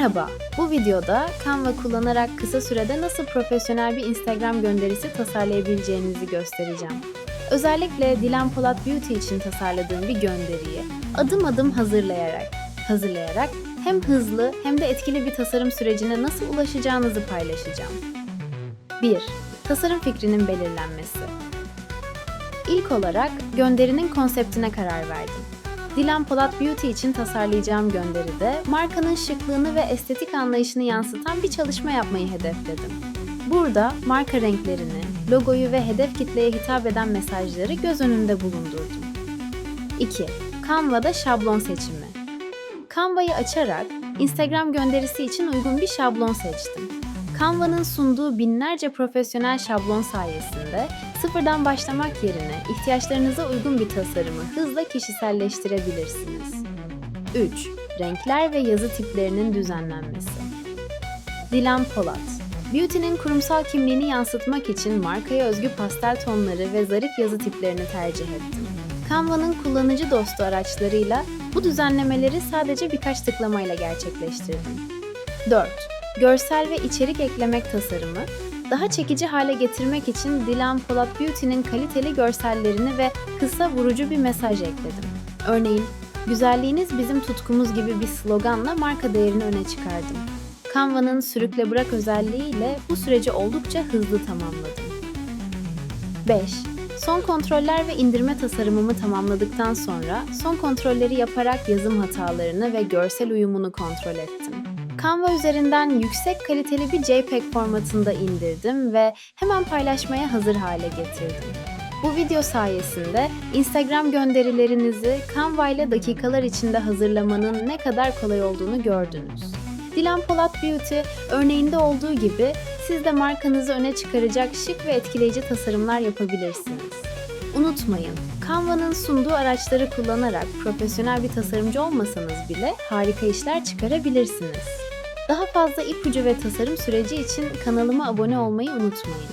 Merhaba, bu videoda Canva kullanarak kısa sürede nasıl profesyonel bir Instagram gönderisi tasarlayabileceğinizi göstereceğim. Özellikle Dilan Polat Beauty için tasarladığım bir gönderiyi adım adım hazırlayarak, hazırlayarak hem hızlı hem de etkili bir tasarım sürecine nasıl ulaşacağınızı paylaşacağım. 1. Tasarım fikrinin belirlenmesi. İlk olarak gönderinin konseptine karar verdim. Dilan Polat Beauty için tasarlayacağım gönderide markanın şıklığını ve estetik anlayışını yansıtan bir çalışma yapmayı hedefledim. Burada marka renklerini, logoyu ve hedef kitleye hitap eden mesajları göz önünde bulundurdum. 2. Canva'da şablon seçimi. Canva'yı açarak Instagram gönderisi için uygun bir şablon seçtim. Canva'nın sunduğu binlerce profesyonel şablon sayesinde sıfırdan başlamak yerine ihtiyaçlarınıza uygun bir tasarımı hızla kişiselleştirebilirsiniz. 3. Renkler ve yazı tiplerinin düzenlenmesi. Dilan Polat Beauty'nin kurumsal kimliğini yansıtmak için markaya özgü pastel tonları ve zarif yazı tiplerini tercih ettim. Canva'nın kullanıcı dostu araçlarıyla bu düzenlemeleri sadece birkaç tıklamayla gerçekleştirdim. 4. Görsel ve içerik eklemek tasarımı, daha çekici hale getirmek için Dilan Polat Beauty'nin kaliteli görsellerini ve kısa vurucu bir mesaj ekledim. Örneğin, güzelliğiniz bizim tutkumuz gibi bir sloganla marka değerini öne çıkardım. Canva'nın sürükle bırak özelliğiyle bu süreci oldukça hızlı tamamladım. 5. Son kontroller ve indirme tasarımımı tamamladıktan sonra son kontrolleri yaparak yazım hatalarını ve görsel uyumunu kontrol ettim. Canva üzerinden yüksek kaliteli bir JPEG formatında indirdim ve hemen paylaşmaya hazır hale getirdim. Bu video sayesinde Instagram gönderilerinizi Canva ile dakikalar içinde hazırlamanın ne kadar kolay olduğunu gördünüz. Dilan Polat Beauty örneğinde olduğu gibi siz de markanızı öne çıkaracak şık ve etkileyici tasarımlar yapabilirsiniz. Unutmayın, Canva'nın sunduğu araçları kullanarak profesyonel bir tasarımcı olmasanız bile harika işler çıkarabilirsiniz. Daha fazla ipucu ve tasarım süreci için kanalıma abone olmayı unutmayın.